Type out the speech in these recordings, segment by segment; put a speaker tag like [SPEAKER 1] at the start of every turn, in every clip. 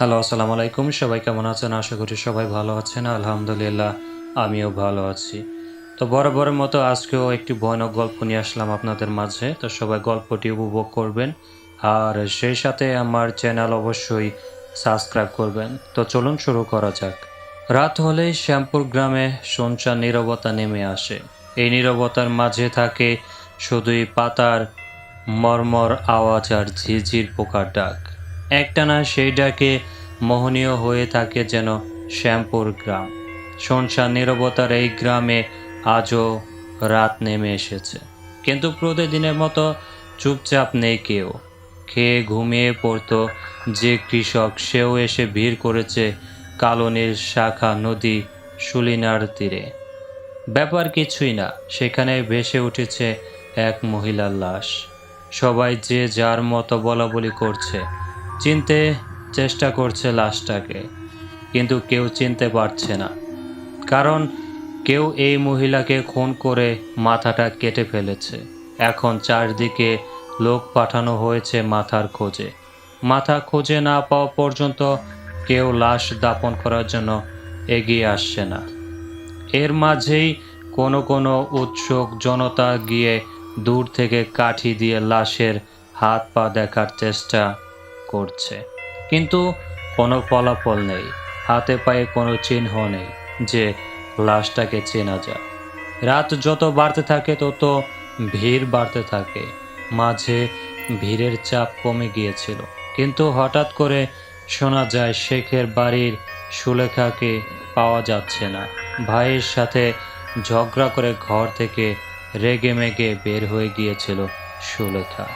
[SPEAKER 1] Hello, আসসালামু আলাইকুম। সবাই কেমন আছেন? আশা করি সবাই ভালো আছেন। আলহামদুলিল্লাহ, আমিও ভালো আছি। তো বরাবরের মতো আজকেও একটি ভয়ানক গল্প নিয়ে আসলাম আপনাদের মাঝে। তো সবাই গল্পটি উপভোগ করবেন। আর সেই সাথে আমার চ্যানেল অবশ্যই সাবস্ক্রাইব করবেন। তো চলুন শুরু করা যাক। রাত হলেই শ্যামপুর গ্রামে সঞ্চার নীরবতা নেমে আসে। এই নীরবতার মাঝে থাকে শুধুই পাতার মর্মর আওয়াজ আর ঝিঝির পোকার ডাক। একটানা সেই ডাকে মোহনীয় হয়ে থাকে যেন শ্যামপুর গ্রাম। শুনশান নীরবতার এই গ্রামে আজও রাত নেমে এসেছে। কিন্তু প্রতিদিনের মতো চুপচাপ নেই কেউ। খেয়ে ঘুমিয়ে পড়তো যে কৃষক, সেও এসে ভিড় করেছে কালনির শাখা নদী সুলিনার তীরে। ব্যাপার কিছুই না, সেখানে ভেসে উঠেছে এক মহিলার লাশ। সবাই যে যার মতো বলা বলি করছে চিনতে চেষ্টা করছে লাশটাকে, কিন্তু কেউ চিনতে পারছে না। কারণ কেউ এই মহিলাকে খুন করে মাথাটা কেটে ফেলেছে। এখন চারদিকে লোক পাঠানো হয়েছে মাথার খোঁজে। মাথা খুঁজে না পাওয়া পর্যন্ত কেউ লাশ দাপন করার জন্য এগিয়ে আসছে না। এর মাঝেই কোনো কোনো উৎসুক জনতা গিয়ে দূর থেকে কাঠি দিয়ে লাশের হাত পা দেখার চেষ্টা করছে। কিন্তু কোনো ফলাফল নেই। হাতে পায়ে কোনো চিহ্ন নেই যে লাশটাকে চেনা যায়। রাত যত বাড়তে থাকে, তত ভিড় বাড়তে থাকে। মাঝে ভিড়ের চাপ কমে গিয়েছিল। কিন্তু হঠাৎ করে শোনা যায়, শেখের বাড়ির সুলেখাকে পাওয়া যাচ্ছে না। ভাইয়ের সাথে ঝগড়া করে ঘর থেকে রেগে মেগে বের হয়ে গিয়েছিল সুলেখা।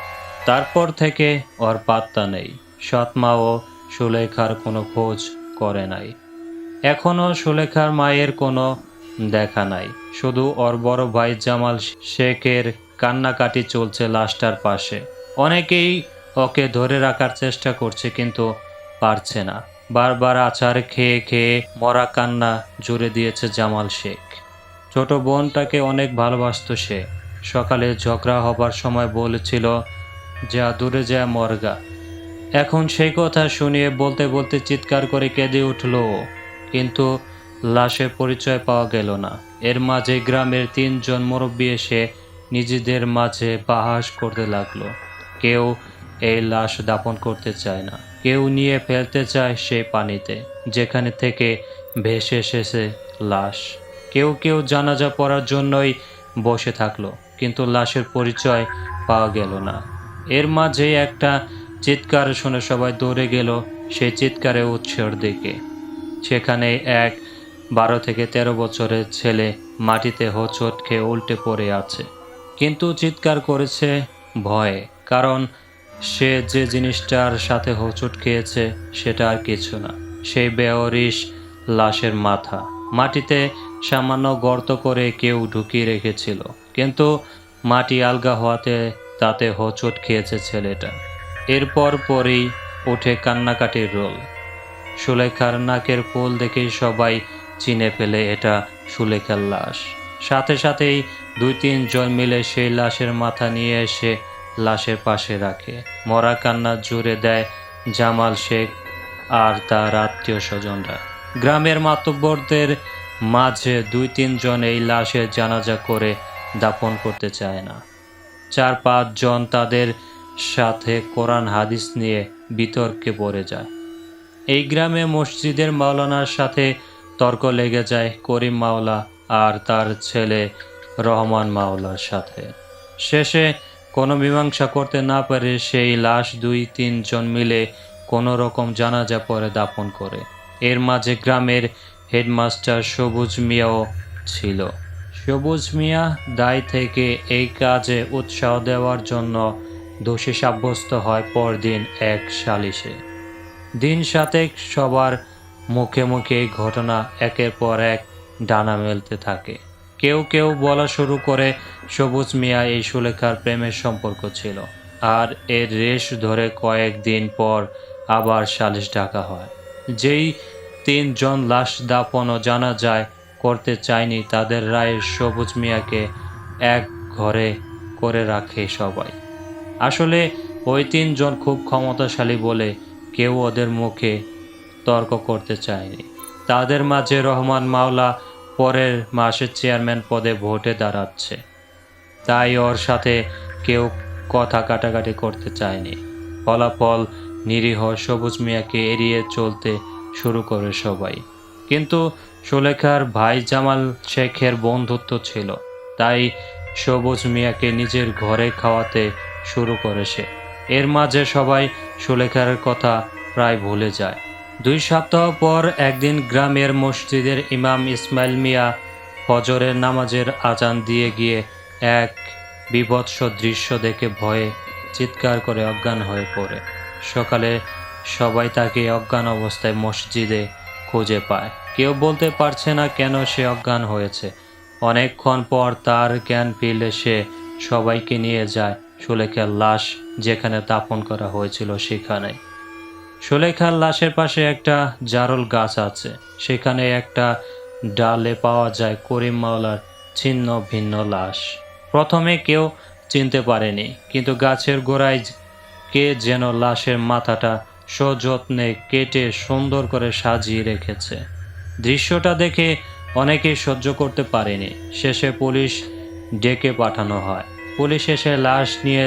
[SPEAKER 1] তারপর থেকে ওর পাত্তা নেই। সৎমাও সুলেখার কোনো খোঁজ করে নাই। এখনও সুলেখার মায়ের কোনো দেখা নাই। শুধু ওর বড় ভাই জামাল শেখের কান্নাকাটি চলছে লাশটার পাশে। অনেকেই ওকে ধরে রাখার চেষ্টা করছে কিন্তু পারছে না। বারবার আচার খেয়ে খেয়ে মরা কান্না জুড়ে দিয়েছে জামাল শেখ। ছোট বোনটাকে অনেক ভালোবাসতো সে। সকালে ঝগড়া হবার সময় বলেছিল, যা দূরে যা মর্গা। এখন সেই কথা শুনিয়ে বলতে বলতে চিৎকার করে কেঁদে উঠল কিন্তু লাশের পরিচয় পাওয়া গেল না। এর মাঝে গ্রামের তিনজন মুরব্বী এসে নিজেদের মাঝে বাহাস করতে লাগল। কেউ এই লাশ দাপন করতে চায় না। কেউ নিয়ে ফেলতে চায় সেই পানিতে, যেখানে থেকে ভেসে এসেছে লাশ। কেউ কেউ জানাজা পড়ার জন্যই বসে থাকল, কিন্তু লাশের পরিচয় পাওয়া গেল না। এর মাঝে একটা চিৎকার শুনে সবাই দৌড়ে গেল সেই চিৎকারে উৎসর দিকে। সেখানে এক বারো থেকে তেরো বছরের ছেলে মাটিতে হোঁচট খেয়ে উল্টে পড়ে আছে। কিন্তু চিৎকার করেছে ভয়ে, কারণ সে যে জিনিসটার সাথে হোঁচট খেয়েছে সেটা আর কিছু না। সেই বেয়রিশ লাশের মাথা। মাটিতে সামান্য গর্ত করে কেউ ঢুকিয়ে রেখেছিল, কিন্তু মাটি আলগা হওয়াতে তাতে হোঁচট খেয়েছে ছেলেটা। এরপর পরেই ওঠে কান্নাকাটির রোল। সুলেখার নাকের ফুল দেখেই সবাই চিনে ফেলে এটা সুলেখার লাশ। সাথে সাথেই দুই তিন জন মিলে সেই লাশের মাথা নিয়ে এসে লাশের পাশে রাখে। মরা কান্না জুড়ে দেয় জামাল শেখ আর তার আত্মীয় স্বজনরা। গ্রামের মাতব্বরদের মাঝে দুই তিনজন এই লাশের জানাজা করে দাফন করতে চায় না। চার পাঁচ জন তাদের সাথে কোরআন হাদিস নিয়ে বিতর্কে পড়ে যায়। এই গ্রামে মসজিদের মাওলানার সাথে তর্ক লেগে যায় করিম মাওলা আর তার ছেলে রহমান মাওলার সাথে। শেষে কোনো মীমাংসা করতে না পারে সেই লাশ দুই তিনজন মিলে কোনো রকম জানাজা পরে দাপন করে। এর মাঝে গ্রামের হেডমাস্টার সবুজ মিয়াও ছিল। সবুজ মিয়া দায় থেকে এই কাজে উৎসাহ দেওয়ার জন্য দোষী সাব্যস্ত হয় পরদিন এক সালিশে। দিন সাতেক সবার মুখে মুখে এই ঘটনা একের পর এক ডানা মেলতে থাকে। কেউ কেউ বলা শুরু করে, সবুজ মিয়া এই সুলেখার প্রেমের সম্পর্ক ছিল। আর এর রেশ ধরে কয়েকদিন পর আবার সালিশ ডাকা হয়। যেই তিনজন লাশ দাপনও জানা যায়, করতে চায়নি তাদের রায়ে সবুজ মিয়াকে এক ঘরে করে রাখে সবাই। আসলে ওই তিনজন খুব ক্ষমতাশালী বলে কেউ ওদের মুখে তর্ক করতে চায়নি। তাদের মাঝে রহমান মাওলা পরের মাসে চেয়ারম্যান পদে ভোটে দাঁড়াচ্ছে। তাই ওর সাথে কেউ কথা কাটাকাটি করতে চায়নি। ফলাফল নিরীহ সবুজ মিয়াকে এড়িয়ে চলতে শুরু করে সবাই। কিন্তু সুলেখার ভাই জামাল শেখের বন্ধুত্ব ছিল। তাই সবুজ মিয়াকে নিজের ঘরে খাওয়াতে শুরু করে সে এর মাঝে সবাই সুলেখার কথা প্রায় ভুলে যায়। দুই সপ্তাহ পর একদিন গ্রামের মসজিদের ইমাম ইসমাইল মিয়া ফজরের নামাজের আজান দিয়ে গিয়ে এক বিভৎস দৃশ্য দেখে ভয়ে চিৎকার করে অজ্ঞান হয়ে পড়ে। সকালে সবাই তাকে অজ্ঞান অবস্থায় মসজিদে খুঁজে পায়। কেউ বলতে পারছে না কেন সে অজ্ঞান হয়েছে। অনেকক্ষণ পর তার জ্ঞান ফিরলে সে সবাইকে নিয়ে যায়। সুলেখার লাশ যেখানে দাফন করা হয়েছিল সেখানে। সুলেখার লাশের পাশে একটা জারল গাছ আছে। সেখানে একটা ডালে পাওয়া যায় করিম মাওলার ছিন্ন ভিন্ন লাশ। প্রথমে কেউ চিনতে পারেনি, কিন্তু গাছের গোড়ায় কে যেন লাশের মাথাটা সযত্নে কেটে সুন্দর করে সাজিয়ে রেখেছে। দৃশ্যটা দেখে অনেকেই সহ্য করতে পারেনি। শেষে পুলিশ ডেকে পাঠানো হয়। পুলিশ এসে লাশ নিয়ে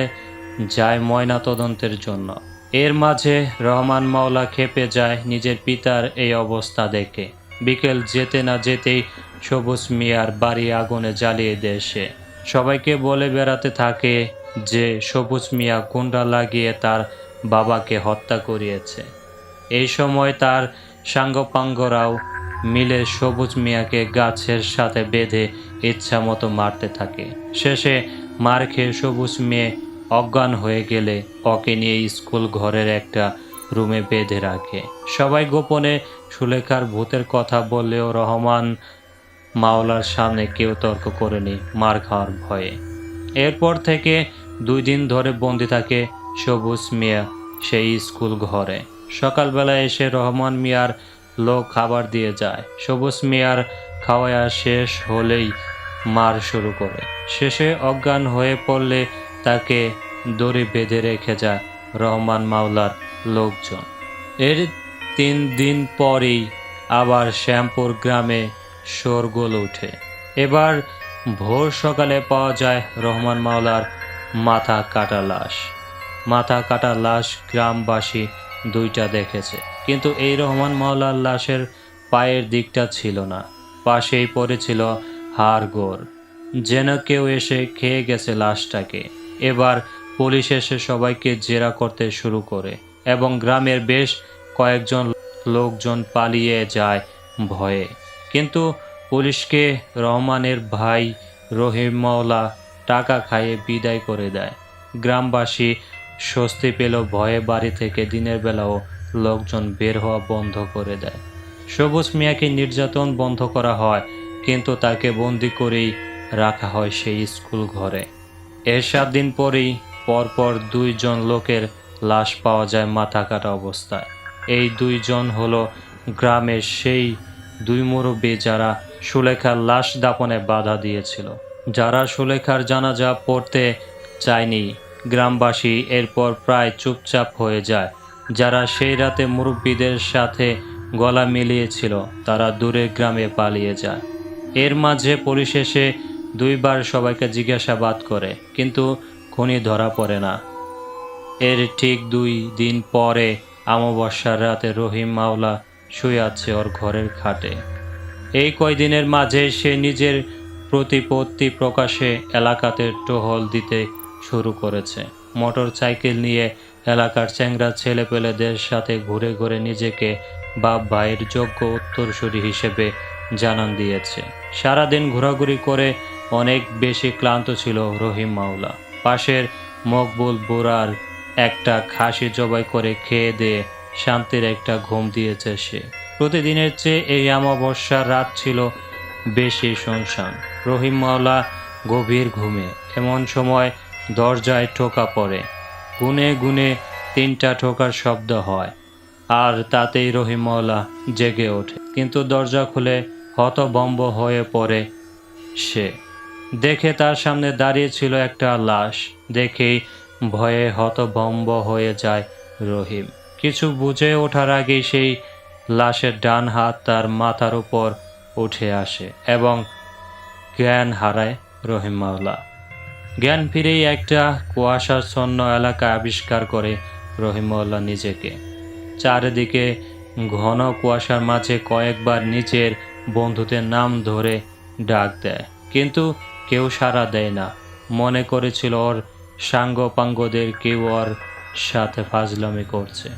[SPEAKER 1] যায় ময়না তদন্তের জন্য। এর মাঝে রহমান মাওলা খেপে যায় নিজের পিতার এই অবস্থা দেখে। বিকেল যেতে না যেতেই সবুজ মিয়ার বাড়ি আগুনে জ্বালিয়ে দেয় সে। সবাইকে বলে বেড়াতে থাকে যে সবুজ মিয়া গুন্ডা লাগিয়ে তার বাবাকে হত্যা করিয়েছে। এই সময় তার সাঙ্গপাঙ্গরাও মিলে সবুজ মিয়াকে গাছের সাথে বেঁধে ইচ্ছা মতো মারতে থাকে। শেষে মার খেয়ে সবুজ মেয়ে অজ্ঞান হয়ে গেলে ওকে নিয়ে স্কুল ঘরের একটা রুমে বেঁধে রাখে। সবাই গোপনে সুলেখার ভূতের কথা বললেও রহমান মাওলার সামনে কেউ তর্ক করেনি মার খাওয়ার ভয়ে। এরপর থেকে দুই দিন ধরে বন্দি থাকে সবুজ মিয়া সেই স্কুল ঘরে। সকালবেলা এসে রহমান মিয়ার লোক খাবার দিয়ে যায়। সবুজ মিয়ার খাওয়া শেষ হলেই মার শুরু করে। শেষে অজ্ঞান হয়ে পড়লে তাকে দড়ি বেঁধে রেখে যায় রহমান মাওলার লোকজন। এর তিন দিন পরেই আবার শ্যামপুর গ্রামে শোরগোল ওঠে এবার ভোর সকালে পাওয়া যায় রহমান মাওলার মাথা কাটা লাশ। মাথা কাটা লাশ গ্রামবাসী দুইটা দেখেছে। কিন্তু এই রহমান মাওলার লাশের পায়ের দিকটা ছিল না। পাশেই পড়েছিল হাড়গোড় যেন কেউ এসে খেয়ে গেছে লাশটাকে। এবার পুলিশ এসে সবাইকে জেরা করতে শুরু করে এবং গ্রামের বেশ কয়েকজন লোকজন পালিয়ে যায় ভয়ে। কিন্তু পুলিশকে রহমানের ভাই রহিম মাওলা টাকা খাইয়ে বিদায় করে দেয়। গ্রামবাসী স্বস্তি পেল, ভয়ে বাড়ি থেকে দিনের বেলাও লোকজন বের হওয়া বন্ধ করে দেয়। সবুজ মিয়াকে নির্যাতন বন্ধ করা হয়। কিন্তু তাকে বন্দি করেই রাখা হয় সেই স্কুল ঘরে। এর সাত দিন পরেই পরপর দুইজন লোকের লাশ পাওয়া যায় মাথা কাটা অবস্থায়। এই দুইজন হলো গ্রামের সেই দুই মুরব্বী যারা সুলেখার লাশ দাপনে বাধা দিয়েছিল। যারা সুলেখার জানাজা পড়তে চায়নি, গ্রামবাসী এরপর প্রায় চুপচাপ হয়ে যায়। যারা সেই রাতে মুরব্বীদের সাথে গলা মিলিয়েছিল, তারা দূরে গ্রামে পালিয়ে যায়। এর মাঝে পরিশেষে দুইবার সবাইকে জিজ্ঞাসাবাদ করে, কিন্তু খুনি ধরা পড়ে না। এর ঠিক দুই দিন পরে অমাবস্যার রাতে রহিম মাওলা শুয়ে আছে ওর ঘরের খাটে। এই কয়দিনের মাঝে সে নিজের প্রতিপত্তি প্রকাশে এলাকাতে টহল দিতে শুরু করেছে। মোটর সাইকেল নিয়ে এলাকার চ্যাংরা ছেলেপেলেদের সাথে ঘুরে ঘুরে নিজেকে বাপ ভাইয়ের যোগ্য উত্তরসূরি হিসেবে জানান দিয়েছে। সারাদিন ঘোরাঘুরি করে অনেক বেশি ক্লান্ত ছিল রহিম মাওলা। পাশের মকবুল বুড়ার একটা খাসি জবাই করে খেয়ে দিয়ে শান্তির একটা ঘুম দিয়েছে সে। প্রতিদিনের চেয়ে এই অমাবস্যার রাত ছিল বেশি শুনশান। রহিম মাওলা গভীর ঘুমে, এমন সময় দরজায় ঠোকা পড়ে। গুনে গুনে তিনটা ঠোকার শব্দ হয়, আর তাতেই রহিম মাওলা জেগে ওঠে। কিন্তু দরজা খুলে হতবম্ব হয়ে পড়ে সে। দেখে তার সামনে দাঁড়িয়ে ছিল একটা লাশ। দেখেই ভয়ে হতভম্ব হয়ে যায় রহিম। কিছু বুঝে ওঠার আগেই সেই লাশের ডান হাত তার মাথার উপর উঠে আসে এবং জ্ঞান হারায় রহিম মাওলা। জ্ঞান ফিরেই একটা কুয়াশাচ্ছন্ন এলাকা আবিষ্কার করে রহিমউল্লাহ নিজেকে। চারিদিকে ঘন কুয়াশার মাঝে কয়েকবার নিচের বন্ধুদের নাম ধরে ডাক দেয়। কিন্তু কেউ সাড়া দেয় না। মনে করেছিল ওর সাঙ্গ পাঙ্গদের কেউ ওর সাথে ফাজলামি করছে।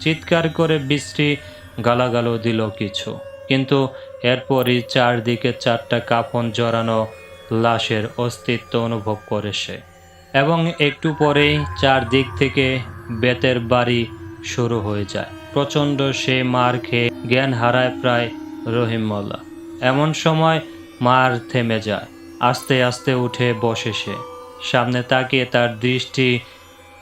[SPEAKER 1] চিৎকার করে বৃষ্টি গালাগালো দিল কিছু। কিন্তু এরপরই চারদিকে চারটা কাফন জড়ানো লাশের অস্তিত্ব অনুভব করে সে। এবং একটু পরেই চারদিক থেকে বেতের বাড়ি শুরু হয়ে যায়। প্রচণ্ড সে মার খেয়ে জ্ঞান হারায় প্রায় রহিম মোল্লা এমন সময় মার থেমে যায়। আস্তে আস্তে উঠে বসে সে। সামনে তাকিয়ে তার দৃষ্টি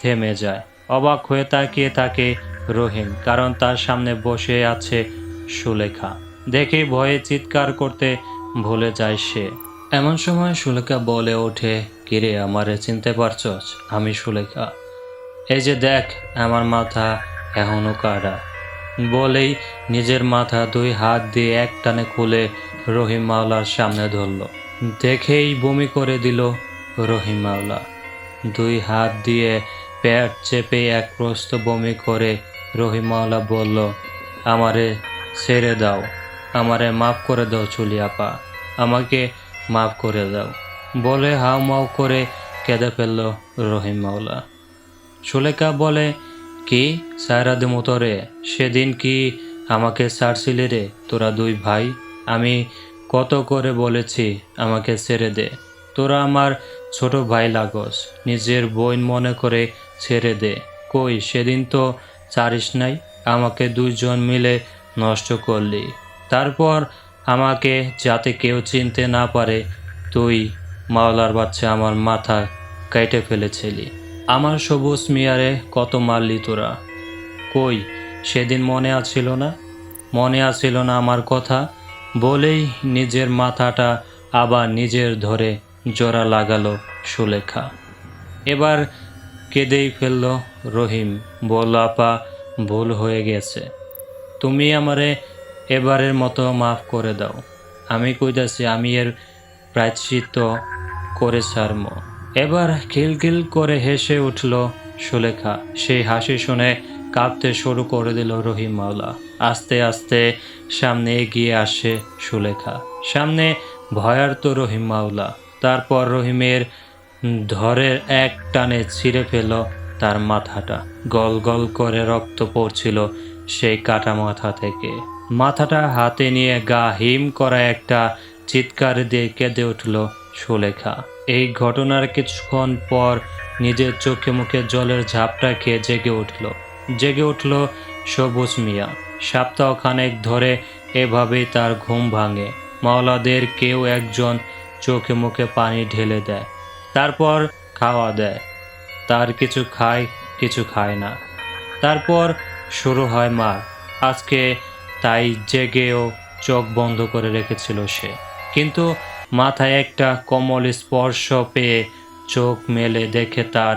[SPEAKER 1] থেমে যায়। অবাক হয়ে তাকিয়ে থাকে রহিম, কারণ তার সামনে বসে আছে সুলেখা। দেখে ভয়ে চিৎকার করতে ভুলে যায় সে। এমন সময় সুলেখা বলে ওঠে, কিরে, আমারে চিনতে পারছস? আমি সুলেখা। এই যে দেখ, আমার মাথা এখনও কাটা বলেই নিজের মাথা দুই হাত দিয়ে এক টানে খুলে রহিম মাওলার সামনে ধরল। দেখেই বমি করে দিল রহিম মাওলা। দুই হাত দিয়ে পেট চেপে এক প্রস্ত বমি করে রহিম মাওলা বলল, আমারে ছেড়ে দাও, আমারে মাফ করে দাও চুলি আপা আমাকে মাফ করে দাও। বলে হাও মাও করে কেঁদে ফেলল রহিম মাওলা। সুলেখা বলে কি সায়রা দে মতরে, সেদিন কি আমাকে ছাড়ছিলি রে তোরা দুই ভাই? আমি কত করে বলেছি আমাকে ছেড়ে দে। তোরা আমার ছোট ভাই লাগস, নিজের বোন মনে করে ছেড়ে দে। কই, সেদিন তো চারিস নাই? আমাকে দুইজন মিলে নষ্ট করলি। তারপর আমাকে যাতে কেউ চিনতে না পারে, তুই মাওলার বাচ্চা আমার মাথা কেটে ফেলেছিলি। আমার সবুজ মিয়ারে কত মারলি তোরা? কই, সেদিন মনে আছিল না? মনে আছিল না আমার কথা? বলেই নিজের মাথাটা আবার নিজের ধরে জোড়া লাগালো সুলেখা। এবার কেঁদেই ফেলল রহিম, বলল, আপা, ভুল হয়ে গেছে। তুমি আমারে এবারের মতো মাফ করে দাও। আমি কইতাছি, আমি এর প্রায়শ্চিত্ত করে ছাড়ম এবার খিলখিল করে হেসে উঠল সুলেখা। সেই হাসি শুনে কাঁপতে শুরু করে দিল রহিম মাওলা। আস্তে আস্তে সামনে এগিয়ে আসে সুলেখা। সামনে ভয়ার্ত রহিম মাওলা। তারপর রহিমের ধরে এক টানে ছিঁড়ে ফেল তার মাথাটা। গল গল করে রক্ত পড়ছিল সেই কাটা মাথা থেকে। মাথাটা হাতে নিয়ে গা হিম করা একটা চিৎকার দিয়ে কেঁদে উঠল সুলেখা। এই ঘটনার কিছুক্ষণ পর নিজের চোখে মুখে জলের ঝাপটা খেয়ে জেগে উঠল। জেগে উঠল সবুজ মিয়া। সপ্তাহখানেক ধরে এভাবেই তার ঘুম ভাঙে। মাওলাদের কেউ একজন চোখে মুখে পানি ঢেলে দেয়, তারপর খাওয়া দেয়। তার কিছু খায় কিছু খায় না। তারপর শুরু হয় মার। আজকে তাই জেগেও চোখ বন্ধ করে রেখেছিল সে। কিন্তু মাথায় একটা কমল স্পর্শ পেয়ে চোখ মেলে দেখে তার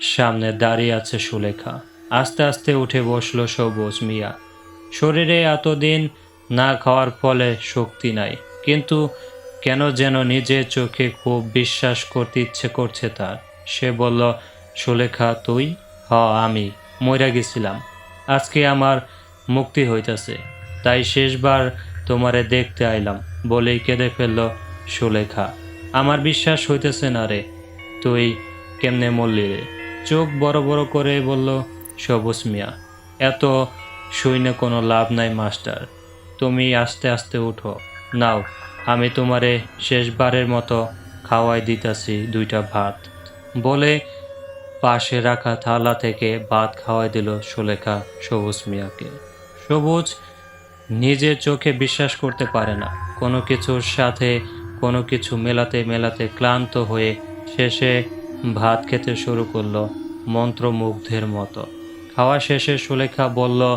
[SPEAKER 1] সামনে দাঁড়িয়ে আছে সুলেখা। আস্তে আস্তে উঠে বসল সবুজ মিয়া। শরীরে এতদিন না খাওয়ার ফলে শক্তি নাই, কিন্তু কেন যেন নিজের চোখে খুব বিশ্বাস করতে ইচ্ছে করছে তার। সে বলল, সুলেখা, তুই? হ, আমি। মইরা গেছিলাম। আজকে আমার মুক্তি হইতাছে। তাই শেষবার তোমারে দেখতে আইলাম। বলেই কেঁদে ফেলল সুলেখা, আমার বিশ্বাস হইতেছে না রে। তুই কেমনে মরলি রে? চোখ বড় বড় করে বলল, সবুজ মিয়া, এত শুইনে কোনো লাভ নাই, মাস্টার। তুমি আস্তে আস্তে উঠো। নাও, আমি তোমারে শেষবারের মতো খাওয়াই দিতাছি দুইটা ভাত। বলে পাশে রাখা থালা থেকে ভাত খাওয়াই দিল সুলেখা সবুজ মিয়াকে। সবুজ নিজের চোখে বিশ্বাস করতে পারে না। কোনো কিছুর সাথে কোনো কিছু মেলাতে মেলাতে ক্লান্ত হয়ে শেষে ভাত খেতে শুরু করল মন্ত্রমুগ্ধের মতো। খাওয়া শেষে সুলেখা বলল,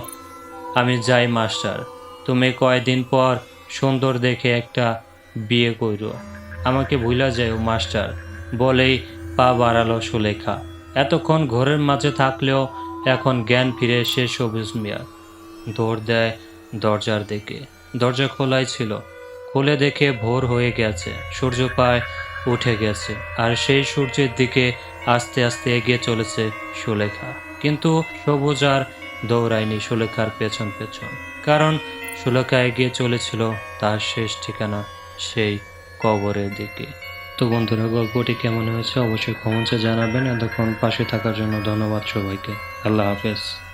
[SPEAKER 1] আমি যাই, মাস্টার। তুমি কয়দিন পর সুন্দর দেখে একটা বিয়ে কইরো। আমাকে ভুলা যাও মাস্টার। বলেই পা বাড়ালো সুলেখা। এতক্ষণ ঘরের মাঝে থাকলেও এখন জ্ঞান ফিরে এসে সবুজ মিয়া দৌড় দেয় দরজার দিকে। দরজা খোলাই ছিল। খুলে দেখে ভোর হয়ে গেছে, সূর্য প্রায় উঠে গেছে, আর সেই সূর্যের দিকে আস্তে আস্তে এগিয়ে চলেছে সুলেখা। কিন্তু সবুজ আর দৌড়ায়নি সুলেখার পেছন পেছন, কারণ সুলেখা এগিয়ে চলেছিল তার শেষ ঠিকানা, সেই কবরের দিকে। তো বন্ধুরা, গল্পটি কেমন হয়েছে অবশ্যই কমেন্টে জানাবেন। এতক্ষণ পাশে থাকার জন্য ধন্যবাদ সবাইকে। আল্লাহ হাফেজ।